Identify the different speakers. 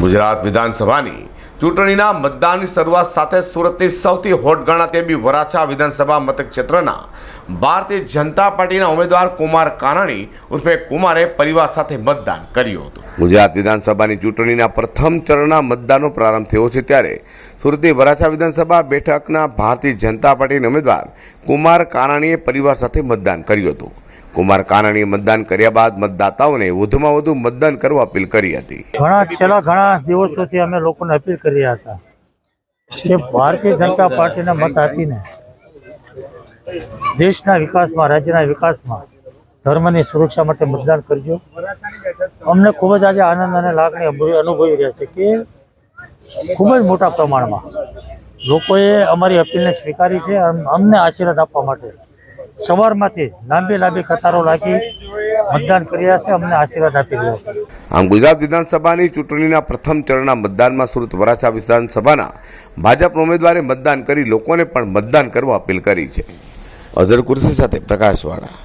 Speaker 1: ગુજરાત વિધાનસભાની ચૂંટણીના મતદાનની શરૂઆત સાથે સુરતની સૌથી હોટ ગણાતી એવી વરાછા વિધાનસભા મતક્ષેત્રના ભારતીય જનતા પાર્ટીના ઉમેદવાર કુમાર કાનાણી ઉર્ફે કુમારે પરિવાર સાથે મતદાન કર્યું હતું. ગુજરાત વિધાનસભાની ચૂંટણીના પ્રથમ ચરણના મતદાનનો પ્રારંભ થયો છે ત્યારે સુરતની વરાછા વિધાનસભા બેઠકના ભારતીય જનતા પાર્ટીના ઉમેદવાર કુમાર કાનાણીએ પરિવાર સાથે મતદાન કર્યું હતું. કુમાર કાનાણીએ મતદાન કર્યા બાદ મતદાતાઓને વધુમાં વધુ મતદાન કરવા અપીલ કરી હતી.
Speaker 2: ઘણા છેલ્લા ઘણા દિવસોથી અમે લોકોને અપીલ કર્યા હતા કે ભારતીય જનતા પાર્ટીને મત આપીને દેશના વિકાસમાં, રાજ્યના વિકાસમાં ધર્મની સુરક્ષા માટે મતદાન કરજો. અમને ખૂબ જ આજે આનંદ અને લાગણી અનુભવી રહ્યા છે કે ખૂબ જ મોટા પ્રમાણમાં લોકોએ અમારી અપીલને સ્વીકારી છે અમને આશીર્વાદ આપવા માટે સવારમાંથી લાંબી લાંબી કતારો લાગી મતદાન કરી છે, અમને આશીર્વાદ આપી રહ્યા છે.
Speaker 1: આમ ગુજરાત વિધાનસભાની ચૂંટણીના પ્રથમ ચરણના મતદાનમાં સુરત વરાછા વિધાનસભાના ભાજપ ઉમેદવારે મતદાન કરી લોકોને પણ મતદાન કરવા અપીલ કરી છે. અઝર કુરશી સાથે પ્રકાશવાળા.